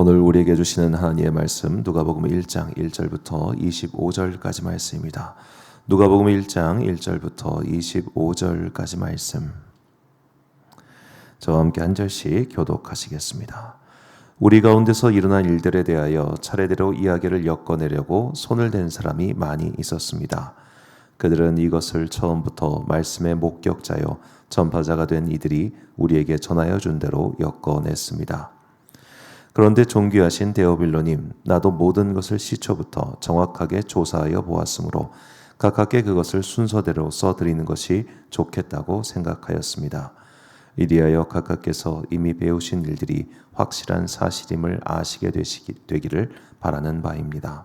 오늘 우리에게 주시는 하나님의 말씀 누가복음 1장 1절부터 25절까지 말씀입니다. 누가복음 1장 1절부터 25절까지 말씀. 저와 함께 한 절씩 교독하시겠습니다. 우리 가운데서 일어난 일들에 대하여 차례대로 이야기를 엮어내려고 손을 댄 사람이 많이 있었습니다. 그들은 이것을 처음부터 말씀의 목격자요 전파자가 된 이들이 우리에게 전하여 준 대로 엮어냈습니다. 그런데 존귀하신 데오빌로님, 나도 모든 것을 시초부터 정확하게 조사하여 보았으므로 가깝게 그것을 순서대로 써드리는 것이 좋겠다고 생각하였습니다. 이리하여 각각께서 이미 배우신 일들이 확실한 사실임을 아시게 되시기, 되기를 바라는 바입니다.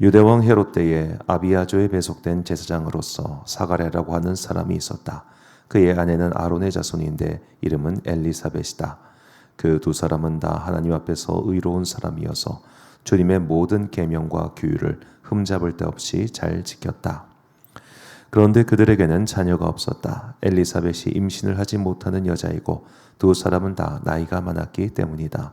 유대왕 헤롯 때에 아비아조에 배속된 제사장으로서 사가랴라고 하는 사람이 있었다. 그의 아내는 아론의 자손인데 이름은 엘리사벳이다. 그 두 사람은 다 하나님 앞에서 의로운 사람이어서 주님의 모든 계명과 규율을 흠잡을 데 없이 잘 지켰다. 그런데 그들에게는 자녀가 없었다. 엘리사벳이 임신을 하지 못하는 여자이고 두 사람은 다 나이가 많았기 때문이다.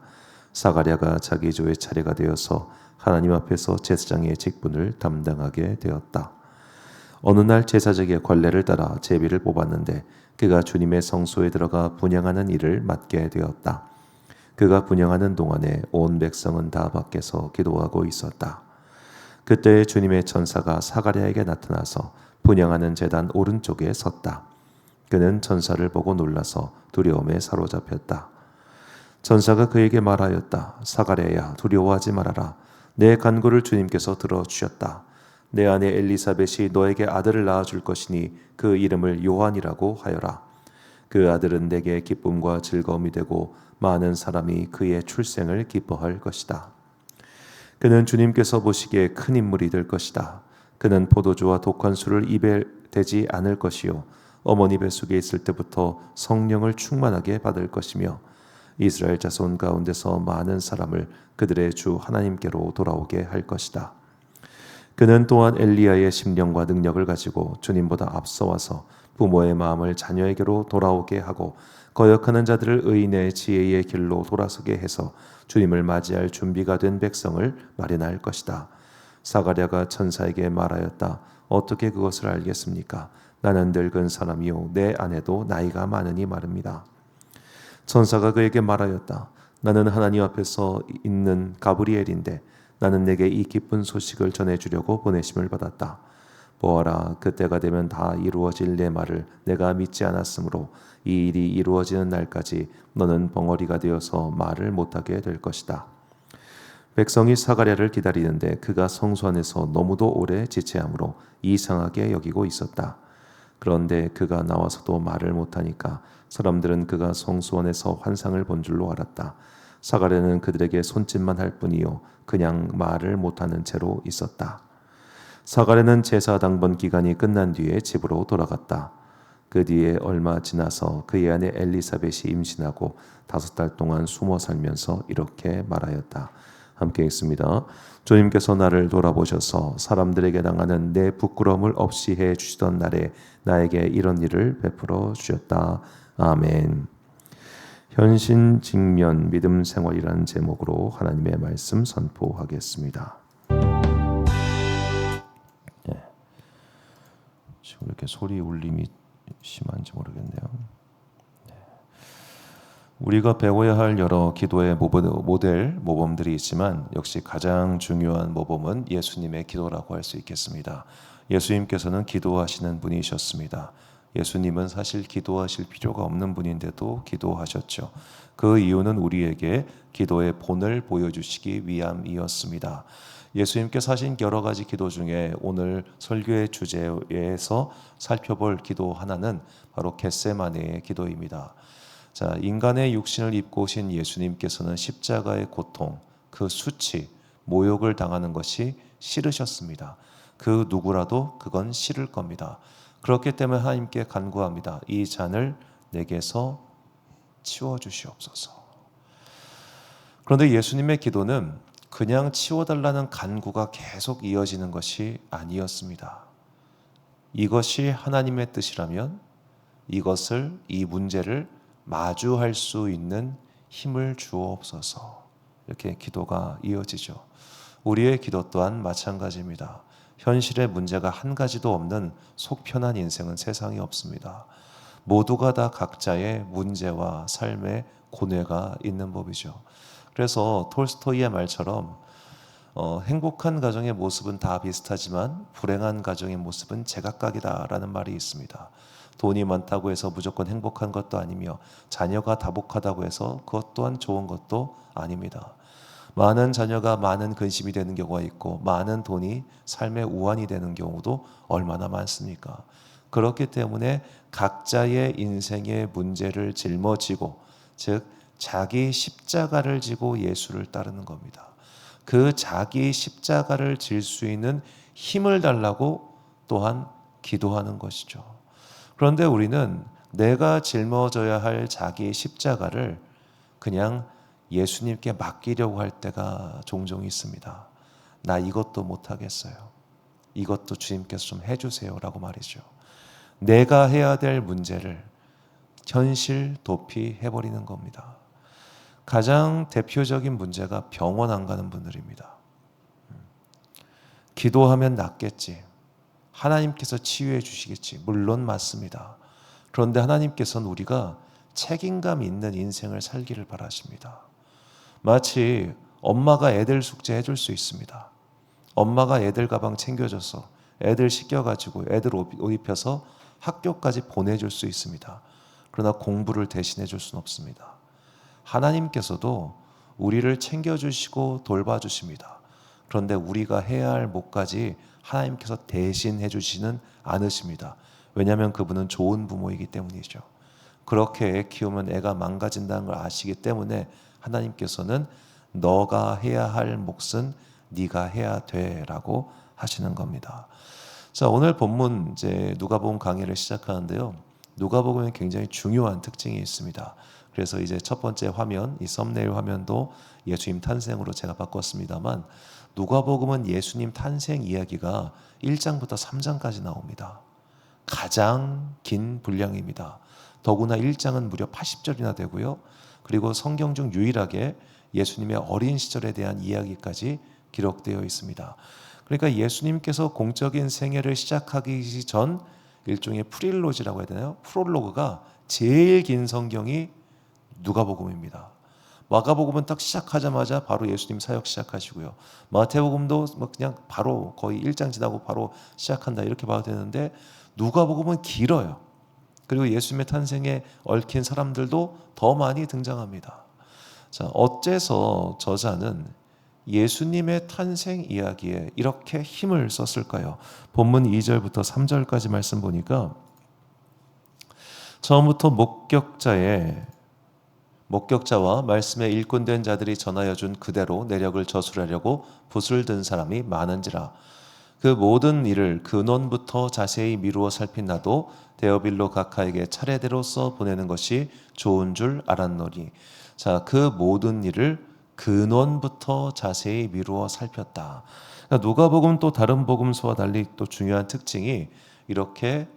사가랴가 자기 조의 차례가 되어서 하나님 앞에서 제사장의 직분을 담당하게 되었다. 어느 날 제사장의 관례를 따라 제비를 뽑았는데 그가 주님의 성소에 들어가 분양하는 일을 맡게 되었다. 그가 분양하는 동안에 온 백성은 다 밖에서 기도하고 있었다. 그때 주님의 천사가 사가랴에게 나타나서 분양하는 재단 오른쪽에 섰다. 그는 천사를 보고 놀라서 두려움에 사로잡혔다. 천사가 그에게 말하였다. 사가랴야 두려워하지 말아라. 내 간구를 주님께서 들어주셨다. 내 아내 엘리사벳이 너에게 아들을 낳아줄 것이니 그 이름을 요한이라고 하여라. 그 아들은 내게 기쁨과 즐거움이 되고 많은 사람이 그의 출생을 기뻐할 것이다. 그는 주님께서 보시기에 큰 인물이 될 것이다. 그는 포도주와 독한 술을 입에 대지 않을 것이요 어머니 뱃속에 있을 때부터 성령을 충만하게 받을 것이며 이스라엘 자손 가운데서 많은 사람을 그들의 주 하나님께로 돌아오게 할 것이다. 그는 또한 엘리야의 심령과 능력을 가지고 주님보다 앞서와서 부모의 마음을 자녀에게로 돌아오게 하고 거역하는 자들을 의인의 지혜의 길로 돌아서게 해서 주님을 맞이할 준비가 된 백성을 마련할 것이다. 사가랴가 천사에게 말하였다. 어떻게 그것을 알겠습니까? 나는 늙은 사람이요 내 아내도 나이가 많으니 말입니다. 천사가 그에게 말하였다. 나는 하나님 앞에서 있는 가브리엘인데 나는 내게 이 기쁜 소식을 전해 주려고 보내심을 받았다. 보아라, 그때가 되면 다 이루어질 내 말을 내가 믿지 않았으므로 이 일이 이루어지는 날까지 너는 벙어리가 되어서 말을 못하게 될 것이다. 백성이 사가랴를 기다리는데 그가 성소 안에서 너무도 오래 지체함으로 이상하게 여기고 있었다. 그런데 그가 나와서도 말을 못하니까 사람들은 그가 성소원에서 환상을 본 줄로 알았다. 사가랴는 그들에게 손짓만 할 뿐이요 그냥 말을 못하는 채로 있었다. 사가랴는 제사 당번 기간이 끝난 뒤에 집으로 돌아갔다. 그 뒤에 얼마 지나서 그의 아내 엘리사벳이 임신하고 다섯 달 동안 숨어 살면서 이렇게 말하였다. 함께 있습니다. 주님께서 나를 돌아보셔서 사람들에게 당하는 내 부끄러움을 없이 해 주시던 날에 나에게 이런 일을 베풀어 주셨다. 아멘. 현신 직면 믿음 생활이라는 제목으로 하나님의 말씀 선포하겠습니다. 지금 이렇게 소리 울림이 심한지 모르겠네요. 네. 우리가 배워야 할 여러 기도의 모델 모범들이 있지만 역시 가장 중요한 모범은 예수님의 기도라고 할 수 있겠습니다. 예수님께서는 기도하시는 분이셨습니다. 예수님은 사실 기도하실 필요가 없는 분인데도 기도하셨죠. 그 이유는 우리에게 기도의 본을 보여주시기 위함이었습니다. 예수님께서 하신 여러 가지 기도 중에 오늘 설교의 주제에서 살펴볼 기도 하나는 바로 겟세마네의 기도입니다. 자, 인간의 육신을 입고 오신 예수님께서는 십자가의 고통, 그 수치, 모욕을 당하는 것이 싫으셨습니다. 그 누구라도 그건 싫을 겁니다. 그렇기 때문에 하나님께 간구합니다. 이 잔을 내게서 치워 주시옵소서. 그런데 예수님의 기도는 그냥 치워달라는 간구가 계속 이어지는 것이 아니었습니다. 이것이 하나님의 뜻이라면 이것을, 이 문제를 마주할 수 있는 힘을 주옵소서. 이렇게 기도가 이어지죠. 우리의 기도 또한 마찬가지입니다. 현실의 문제가 한 가지도 없는 속 편한 인생은 세상에 없습니다. 모두가 다 각자의 문제와 삶의 고뇌가 있는 법이죠. 그래서 톨스토이의 말처럼 어, 행복한 가정의 모습은 다 비슷하지만 불행한 가정의 모습은 제각각이다라는 말이 있습니다. 돈이 많다고 해서 무조건 행복한 것도 아니며 자녀가 다복하다고 해서 그것 또한 좋은 것도 아닙니다. 많은 자녀가 많은 근심이 되는 경우가 있고 많은 돈이 삶의 우환이 되는 경우도 얼마나 많습니까? 그렇기 때문에 각자의 인생의 문제를 짊어지고 즉 자기 십자가를 지고 예수를 따르는 겁니다. 그 자기 십자가를 질 수 있는 힘을 달라고 또한 기도하는 것이죠. 그런데 우리는 내가 짊어져야 할 자기 십자가를 그냥 예수님께 맡기려고 할 때가 종종 있습니다. 나 이것도 못하겠어요. 이것도 주님께서 좀 해주세요라고 말이죠. 내가 해야 될 문제를 현실 도피 해버리는 겁니다. 가장 대표적인 문제가 병원 안 가는 분들입니다. 기도하면 낫겠지. 하나님께서 치유해 주시겠지. 물론 맞습니다. 그런데 하나님께서는 우리가 책임감 있는 인생을 살기를 바라십니다. 마치 엄마가 애들 숙제 해줄 수 있습니다. 엄마가 애들 가방 챙겨줘서 애들 씻겨가지고 애들 옷 입혀서 학교까지 보내줄 수 있습니다. 그러나 공부를 대신해 줄 수는 없습니다. 하나님께서도 우리를 챙겨주시고 돌봐주십니다. 그런데 우리가 해야 할 몫까지 하나님께서 대신 해 주시는 않으십니다. 왜냐하면 그분은 좋은 부모이기 때문이죠. 그렇게 애 키우면 애가 망가진다는 걸 아시기 때문에 하나님께서는 너가 해야 할 몫은 네가 해야 돼라고 하시는 겁니다. 자, 오늘 본문 이제 누가복음 강의를 시작하는데요. 누가복음에 굉장히 중요한 특징이 있습니다. 그래서 이제 첫 번째 화면, 이 썸네일 화면도 예수님 탄생으로 제가 바꿨습니다만 누가복음은 예수님 탄생 이야기가 1장부터 3장까지 나옵니다. 가장 긴 분량입니다. 더구나 1장은 무려 80절이나 되고요. 그리고 성경 중 유일하게 예수님의 어린 시절에 대한 이야기까지 기록되어 있습니다. 그러니까 예수님께서 공적인 생애를 시작하기 전 일종의 프릴로지라고 해야 되나요? 프롤로그가 제일 긴 성경이 누가복음입니다. 마가복음은 딱 시작하자마자 바로 예수님 사역 시작하시고요. 마태복음도 뭐 그냥 바로 거의 1장 지나고 바로 시작한다 이렇게 봐도 되는데 누가복음은 길어요. 그리고 예수님의 탄생에 얽힌 사람들도 더 많이 등장합니다. 자, 어째서 저자는 예수님의 탄생 이야기에 이렇게 힘을 썼을까요? 본문 2절부터 3절까지 말씀 보니까 처음부터 목격자의 목격자와 말씀에 일꾼된 자들이 전하여 준 그대로 내력을 저술하려고 붓을 든 사람이 많은지라 그 모든 일을 근원부터 자세히 미루어 살핀 나도 데어빌로 각하에게 차례대로 써 보내는 것이 좋은 줄 알았노니 자 그 모든 일을 근원부터 자세히 미루어 살폈다. 그러니까 누가복음 또 다른 복음서와 달리 또 중요한 특징이 이렇게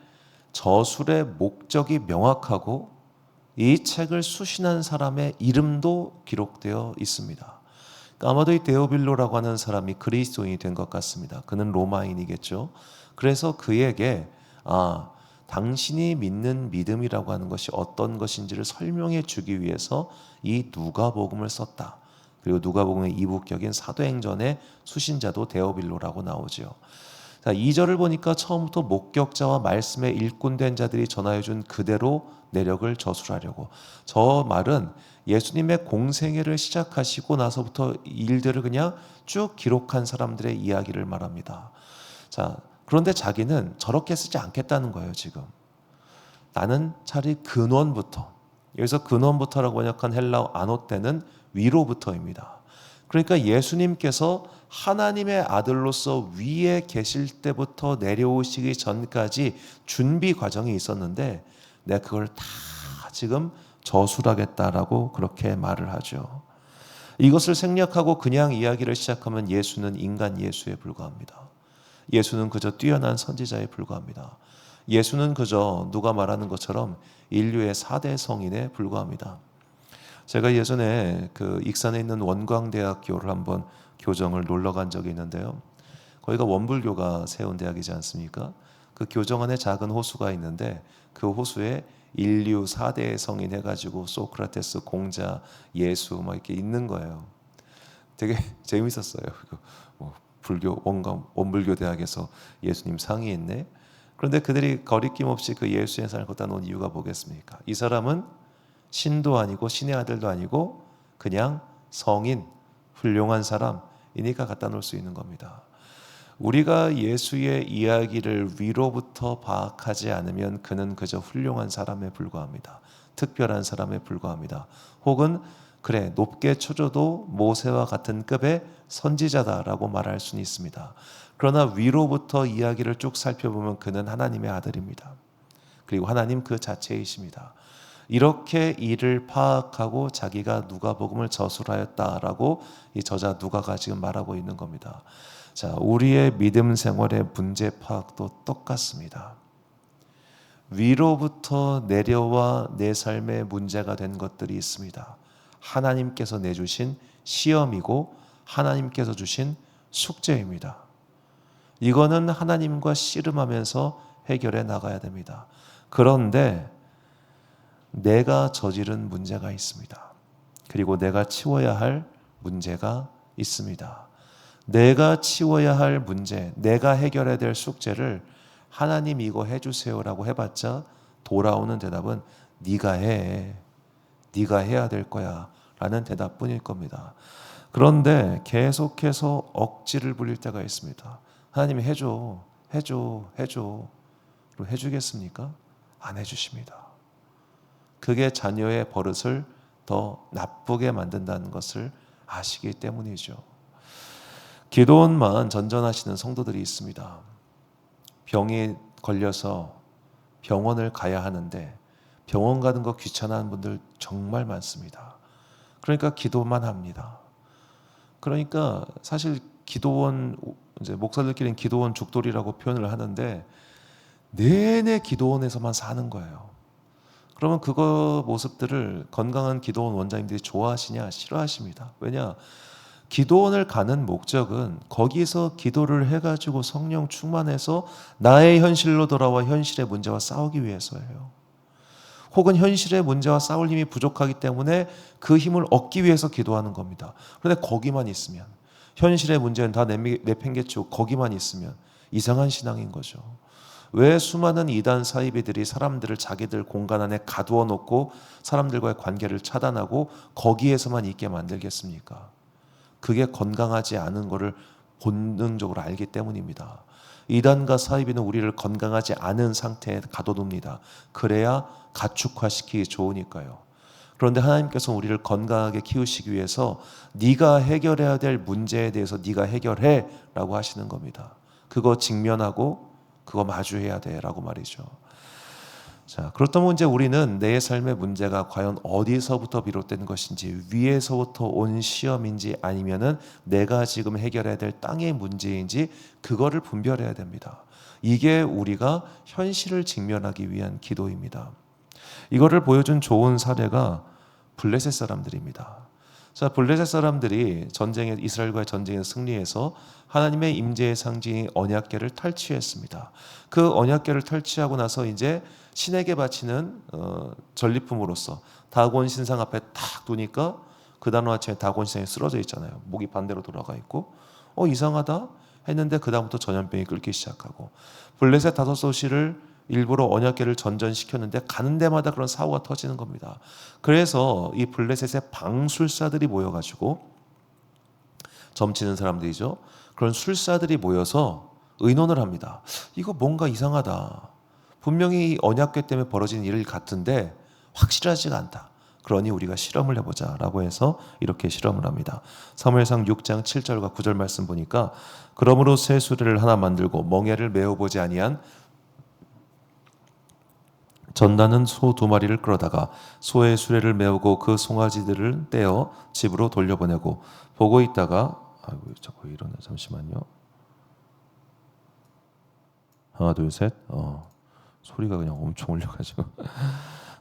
저술의 목적이 명확하고 이 책을 수신한 사람의 이름도 기록되어 있습니다. 그러니까 아마도 이 데오빌로라고 하는 사람이 그리스도인이 된 것 같습니다. 그는 로마인이겠죠. 그래서 그에게 아 당신이 믿는 믿음이라고 하는 것이 어떤 것인지를 설명해 주기 위해서 이 누가복음을 썼다. 그리고 누가복음의 이북격인 사도행전의 수신자도 데오빌로라고 나오죠. 자, 2절을 보니까 처음부터 목격자와 말씀에 일꾼된 자들이 전하여 준 그대로 내력을 저술하려고. 저 말은 예수님의 공생애를 시작하시고 나서부터 일들을 그냥 쭉 기록한 사람들의 이야기를 말합니다. 자, 그런데 자기는 저렇게 쓰지 않겠다는 거예요, 지금. 나는 차라리 근원부터. 여기서 근원부터라고 번역한 헬라어 아노 때는 위로부터입니다. 그러니까 예수님께서 하나님의 아들로서 위에 계실 때부터 내려오시기 전까지 준비 과정이 있었는데 내가 그걸 다 지금 저술하겠다라고 그렇게 말을 하죠. 이것을 생략하고 그냥 이야기를 시작하면 예수는 인간 예수에 불과합니다. 예수는 그저 뛰어난 선지자에 불과합니다. 예수는 그저 누가 말하는 것처럼 인류의 4대 성인에 불과합니다. 제가 예전에 그 익산에 있는 원광대학교를 한번 교정을 놀러 간 적이 있는데요. 거기가 원불교가 세운 대학이지 않습니까? 그 교정 안에 작은 호수가 있는데 그 호수에 인류 4대 성인 해가지고 소크라테스, 공자, 예수 막 이렇게 있는 거예요. 되게 재밌었어요. 뭐 불교 원광 원불교 대학에서 예수님 상이 있네. 그런데 그들이 거리낌 없이 그 예수의 산을 걷다 놓은 이유가 뭐겠습니까? 이 사람은 신도 아니고 신의 아들도 아니고 그냥 성인 훌륭한 사람 이니까 갖다 놓을 수 있는 겁니다. 우리가 예수의 이야기를 위로부터 파악하지 않으면 그는 그저 훌륭한 사람에 불과합니다. 특별한 사람에 불과합니다. 혹은 그래 높게 쳐줘도 모세와 같은 급의 선지자다라고 말할 수는 있습니다. 그러나 위로부터 이야기를 쭉 살펴보면 그는 하나님의 아들입니다. 그리고 하나님 그 자체이십니다. 이렇게 이를 파악하고 자기가 누가복음을 저술하였다라고 이 저자 누가가 지금 말하고 있는 겁니다. 자, 우리의 믿음 생활의 문제 파악도 똑같습니다. 위로부터 내려와 내 삶에 문제가 된 것들이 있습니다. 하나님께서 내주신 시험이고 하나님께서 주신 숙제입니다. 이거는 하나님과 씨름하면서 해결해 나가야 됩니다. 그런데 내가 저지른 문제가 있습니다. 그리고 내가 치워야 할 문제가 있습니다. 내가 치워야 할 문제, 내가 해결해야 될 숙제를 하나님 이거 해주세요라고 해봤자 돌아오는 대답은 네가 해, 네가 해야 될 거야라는 대답뿐일 겁니다. 그런데 계속해서 억지를 부릴 때가 있습니다. 하나님이 해줘, 해줘, 해줘. 해주겠습니까? 안 해주십니다. 그게 자녀의 버릇을 더 나쁘게 만든다는 것을 아시기 때문이죠. 기도원만 전전하시는 성도들이 있습니다. 병이 걸려서 병원을 가야 하는데 병원 가는 거 귀찮아하는 분들 정말 많습니다. 그러니까 기도만 합니다. 그러니까 사실 기도원 이제 목사들끼리는 기도원 죽돌이라고 표현을 하는데 내내 기도원에서만 사는 거예요. 그러면 그거 모습들을 건강한 기도원 원장님들이 좋아하시냐 싫어하십니다. 왜냐 기도원을 가는 목적은 거기서 기도를 해가지고 성령 충만해서 나의 현실로 돌아와 현실의 문제와 싸우기 위해서예요. 혹은 현실의 문제와 싸울 힘이 부족하기 때문에 그 힘을 얻기 위해서 기도하는 겁니다. 그런데 거기만 있으면 현실의 문제는 다 내팽개치고 거기만 있으면 이상한 신앙인 거죠. 왜 수많은 이단 사이비들이 사람들을 자기들 공간 안에 가두어 놓고 사람들과의 관계를 차단하고 거기에서만 있게 만들겠습니까? 그게 건강하지 않은 것을 본능적으로 알기 때문입니다. 이단과 사이비는 우리를 건강하지 않은 상태에 가둬둡니다. 그래야 가축화시키기 좋으니까요. 그런데 하나님께서 우리를 건강하게 키우시기 위해서 네가 해결해야 될 문제에 대해서 네가 해결해라고 하시는 겁니다. 그거 직면하고 그거 마주해야 돼라고 말이죠. 자, 그렇다면 이제 우리는 내 삶의 문제가 과연 어디서부터 비롯된 것인지 위에서부터 온 시험인지 아니면은 내가 지금 해결해야 될 땅의 문제인지 그거를 분별해야 됩니다. 이게 우리가 현실을 직면하기 위한 기도입니다. 이거를 보여준 좋은 사례가 블레셋 사람들입니다. 자, 블레셋 사람들이 전쟁에 이스라엘과의 전쟁에 승리해서 하나님의 임재의 상징인 언약궤를 탈취했습니다. 그 언약궤를 탈취하고 나서 이제 신에게 바치는 어, 전리품으로서 다곤 신상 앞에 딱 두니까 그 다음 아침에 다곤 신상이 쓰러져 있잖아요. 목이 반대로 돌아가 있고 어 이상하다 했는데 그 다음부터 전염병이 끓기 시작하고 블레셋 다섯 소시를 일부러 언약계를 전전시켰는데 가는 데마다 그런 사고가 터지는 겁니다. 그래서 이 블레셋의 방술사들이 모여가지고 점치는 사람들이죠. 그런 술사들이 모여서 의논을 합니다. 이거 뭔가 이상하다. 분명히 언약궤 때문에 벌어진 일 같은데 확실하지가 않다. 그러니 우리가 실험을 해보자 라고 해서 이렇게 실험을 합니다. 사무엘상 6장 7절과 9절 말씀 보니까 그러므로 새 수레를 하나 만들고 멍에를 메어 보지 아니한 전나는 소두 마리를 끌어다가 소의 수레를 메우고 그 송아지들을 떼어 집으로 돌려보내고 보고 있다가 아이고 자꾸 이러네 잠시만요. 하나 둘 셋. 어. 소리가 그냥 엄청 울려가지고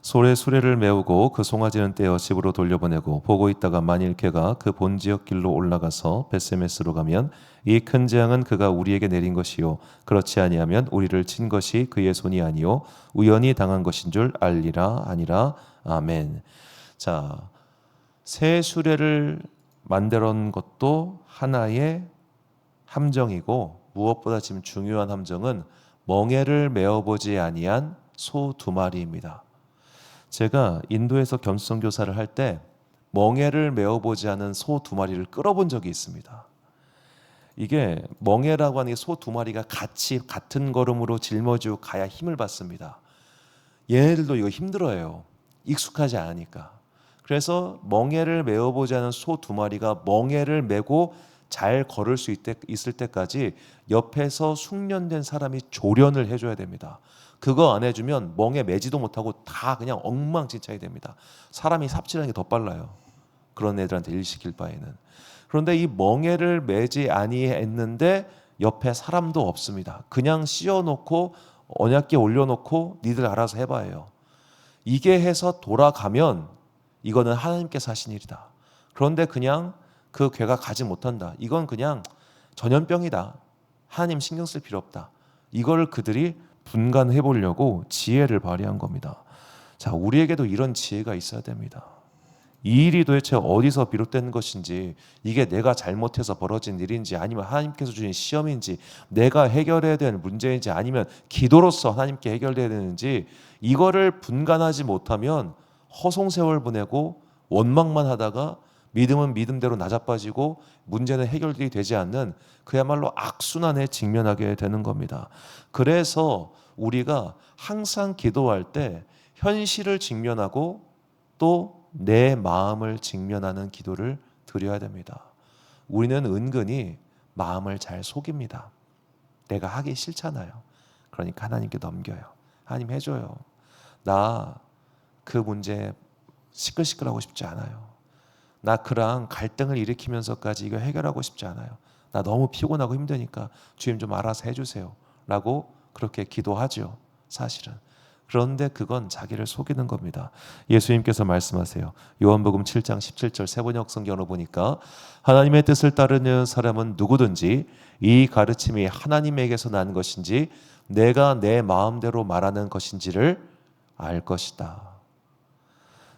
소래 수레를 메우고 그 송아지는 떼어 집으로 돌려보내고 보고 있다가 만일 개가 그 본 지역 길로 올라가서 베세메스로 가면 이 큰 재앙은 그가 우리에게 내린 것이요 그렇지 아니하면 우리를 친 것이 그의 손이 아니요 우연히 당한 것인 줄 알리라 아니라 아멘. 자, 새 수레를 만들어 온 것도 하나의 함정이고 무엇보다 지금 중요한 함정은 멍에를 메어보지 아니한 소 두 마리입니다. 제가 인도에서 겸손 교사를 할 때 멍에를 메어보지 않은 소 두 마리를 끌어본 적이 있습니다. 이게 멍에라고 하는 소 두 마리가 같이 같은 걸음으로 짊어지고 가야 힘을 받습니다. 얘네들도 이거 힘들어요. 익숙하지 않으니까. 그래서 멍에를 메어보지 않은 소 두 마리가 멍에를 메고 잘 걸을 수 있을 때까지 옆에서 숙련된 사람이 조련을 해줘야 됩니다. 그거 안 해주면 멍에 매지도 못하고 다 그냥 엉망진창이 됩니다. 사람이 삽질하는 게 더 빨라요. 그런 애들한테 일 시킬 바에는. 그런데 이 멍에를 매지 아니했는데 옆에 사람도 없습니다. 그냥 씌워놓고 언약계 올려놓고 니들 알아서 해봐요. 이게 해서 돌아가면 이거는 하나님께서 하신 일이다. 그런데 그냥 그 괴가 가지 못한다. 이건 그냥 전염병이다. 하나님 신경 쓸 필요 없다. 이걸 그들이 분간해 보려고 지혜를 발휘한 겁니다. 자, 우리에게도 이런 지혜가 있어야 됩니다. 이 일이 도대체 어디서 비롯된 것인지, 이게 내가 잘못해서 벌어진 일인지, 아니면 하나님께서 주신 시험인지, 내가 해결해야 될 문제인지, 아니면 기도로서 하나님께 해결돼야 되는지, 이거를 분간하지 못하면 허송세월 보내고 원망만 하다가 믿음은 믿음대로 낮아빠지고 문제는 해결이 되지 않는 그야말로 악순환에 직면하게 되는 겁니다. 그래서 우리가 항상 기도할 때 현실을 직면하고 또 내 마음을 직면하는 기도를 드려야 됩니다. 우리는 은근히 마음을 잘 속입니다. 내가 하기 싫잖아요. 그러니까 하나님께 넘겨요. 하나님 해줘요. 나 그 문제 시끌시끌하고 싶지 않아요. 나 그랑 갈등을 일으키면서까지 이거 해결하고 싶지 않아요. 나 너무 피곤하고 힘드니까 주님 좀 알아서 해주세요. 라고 그렇게 기도하죠. 사실은. 그런데 그건 자기를 속이는 겁니다. 예수님께서 말씀하세요. 요한복음 7장 17절 세번역 성경으로 보니까 하나님의 뜻을 따르는 사람은 누구든지 이 가르침이 하나님에게서 난 것인지 내가 내 마음대로 말하는 것인지를 알 것이다.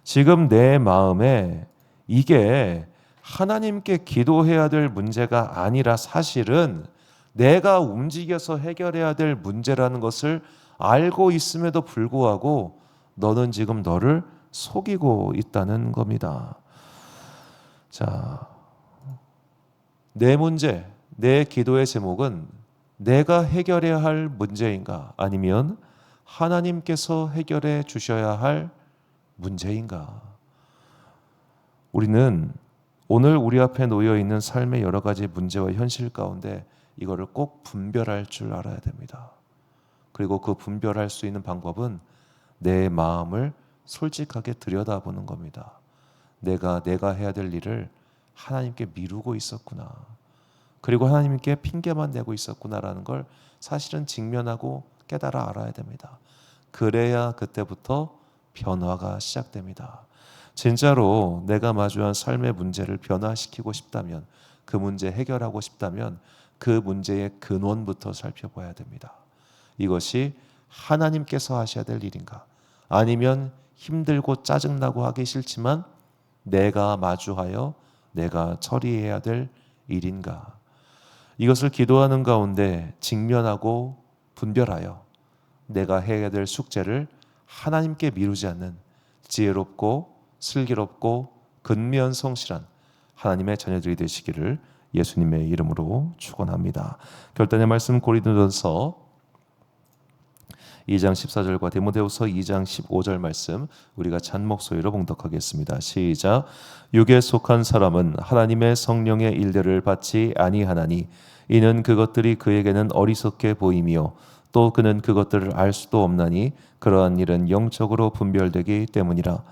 지금 내 마음에 이게 하나님께 기도해야 될 문제가 아니라 사실은 내가 움직여서 해결해야 될 문제라는 것을 알고 있음에도 불구하고 너는 지금 너를 속이고 있다는 겁니다. 자, 내 문제, 내 기도의 제목은 내가 해결해야 할 문제인가 아니면 하나님께서 해결해 주셔야 할 문제인가? 우리는 오늘 우리 앞에 놓여 있는 삶의 여러 가지 문제와 현실 가운데 이거를 꼭 분별할 줄 알아야 됩니다. 그리고 그 분별할 수 있는 방법은 내 마음을 솔직하게 들여다보는 겁니다. 내가 내가 해야 될 일을 하나님께 미루고 있었구나. 그리고 하나님께 핑계만 대고 있었구나라는 걸 사실은 직면하고 깨달아 알아야 됩니다. 그래야 그때부터 변화가 시작됩니다. 진짜로 내가 마주한 삶의 문제를 변화시키고 싶다면 그 문제 해결하고 싶다면 그 문제의 근원부터 살펴봐야 됩니다. 이것이 하나님께서 하셔야 될 일인가? 아니면 힘들고 짜증나고 하기 싫지만 내가 마주하여 내가 처리해야 될 일인가? 이것을 기도하는 가운데 직면하고 분별하여 내가 해야 될 숙제를 하나님께 미루지 않는 지혜롭고 슬기롭고 근면 성실한 하나님의 자녀들이 되시기를 예수님의 이름으로 축원합니다. 결단의 말씀 고린도전서 2장 14절과 데모데후서 2장 15절 말씀 우리가 잔목 소리로 봉독하겠습니다. 시작. 육에 속한 사람은 하나님의 성령의 일들을 받지 아니하나니 이는 그것들이 그에게는 어리석게 보이며 또 그는 그것들을 알 수도 없나니 그러한 일은 영적으로 분별되기 때문이라.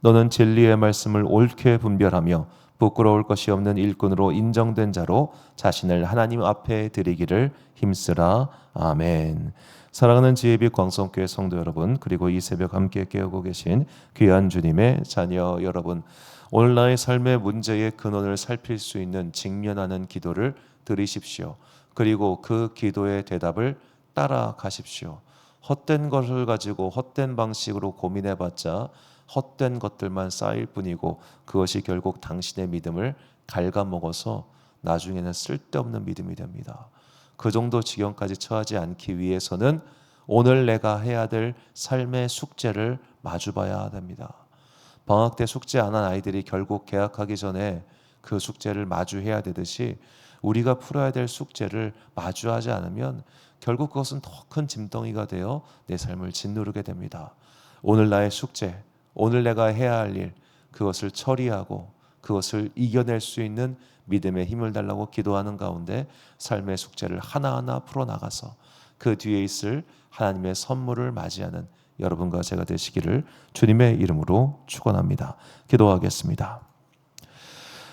너는 진리의 말씀을 옳게 분별하며 부끄러울 것이 없는 일꾼으로 인정된 자로 자신을 하나님 앞에 드리기를 힘쓰라. 아멘. 사랑하는 지혜빛 광성교회 성도 여러분, 그리고 이 새벽 함께 깨우고 계신 귀한 주님의 자녀 여러분, 오늘 나의 삶의 문제의 근원을 살필 수 있는 직면하는 기도를 드리십시오. 그리고 그 기도의 대답을 따라가십시오. 헛된 것을 가지고 헛된 방식으로 고민해봤자 헛된 것들만 쌓일 뿐이고 그것이 결국 당신의 믿음을 갉아먹어서 나중에는 쓸데없는 믿음이 됩니다. 그 정도 지경까지 처하지 않기 위해서는 오늘 내가 해야 될 삶의 숙제를 마주봐야 됩니다. 방학 때 숙제 안 한 아이들이 결국 개학하기 전에 그 숙제를 마주해야 되듯이 우리가 풀어야 될 숙제를 마주하지 않으면 결국 그것은 더 큰 짐덩이가 되어 내 삶을 짓누르게 됩니다. 오늘 나의 숙제, 오늘 내가 해야 할 일, 그것을 처리하고 그것을 이겨낼 수 있는 믿음의 힘을 달라고 기도하는 가운데 삶의 숙제를 하나하나 풀어나가서 그 뒤에 있을 하나님의 선물을 맞이하는 여러분과 제가 되시기를 주님의 이름으로 축원합니다. 기도하겠습니다.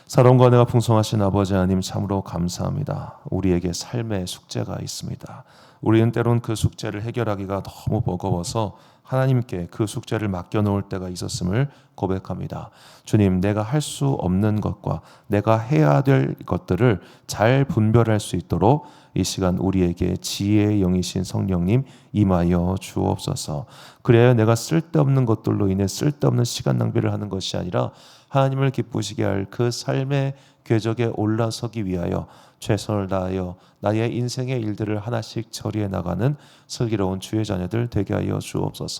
사랑과 은혜가 풍성하신 아버지 하나님 참으로 감사합니다. 우리에게 삶의 숙제가 있습니다. 우리는 때론 그 숙제를 해결하기가 너무 버거워서 하나님께 그 숙제를 맡겨놓을 때가 있었음을 고백합니다. 주님, 내가 할 수 없는 것과 내가 해야 될 것들을 잘 분별할 수 있도록 이 시간 우리에게 지혜의 영이신 성령님 임하여 주옵소서. 그래야 내가 쓸데없는 것들로 인해 쓸데없는 시간 낭비를 하는 것이 아니라 하나님을 기쁘시게 할 그 삶의 궤적에 올라서기 위하여 최선을 다하여 나의 인생의 일들을 하나씩 처리해 나가는 슬기로운 주의 자녀들 되게 하여 주옵소서.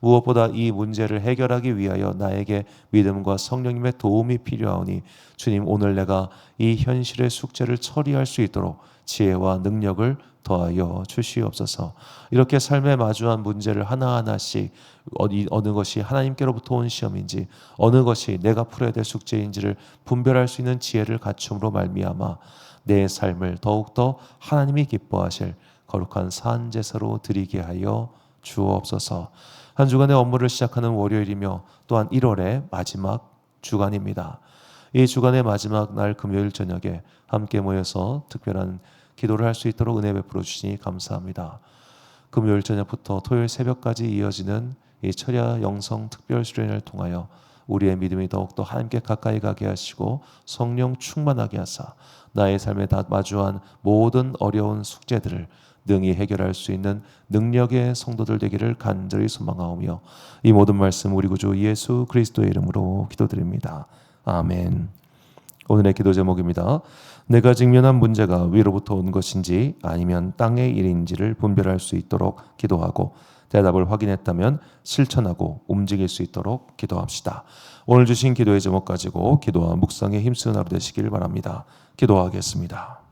무엇보다 이 문제를 해결하기 위하여 나에게 믿음과 성령님의 도움이 필요하오니 주님 오늘 내가 이 현실의 숙제를 처리할 수 있도록 지혜와 능력을 더하여 주시옵소서. 이렇게 삶에 마주한 문제를 하나하나씩 어느 것이 하나님께로부터 온 시험인지 어느 것이 내가 풀어야 될 숙제인지를 분별할 수 있는 지혜를 갖춤으로 말미암아 내 삶을 더욱더 하나님이 기뻐하실 거룩한 산 제사로 드리게 하여 주옵소서. 한 주간의 업무를 시작하는 월요일이며 또한 1월의 마지막 주간입니다. 이 주간의 마지막 날 금요일 저녁에 함께 모여서 특별한 기도를 할 수 있도록 은혜 베풀어 주시니 감사합니다. 금요일 저녁부터 토요일 새벽까지 이어지는 이 철야 영성 특별 수련을 통하여 우리의 믿음이 더욱더 하나님께 가까이 가게 하시고 성령 충만하게 하사 나의 삶에 다 마주한 모든 어려운 숙제들을 능히 해결할 수 있는 능력의 성도들 되기를 간절히 소망하오며 이 모든 말씀 우리 구주 예수 그리스도의 이름으로 기도드립니다. 아멘. 오늘의 기도 제목입니다. 내가 직면한 문제가 위로부터 온 것인지 아니면 땅의 일인지를 분별할 수 있도록 기도하고 대답을 확인했다면 실천하고 움직일 수 있도록 기도합시다. 오늘 주신 기도의 제목 가지고 기도와 묵상에 힘쓰는 하루 되시길 바랍니다. 기도하겠습니다.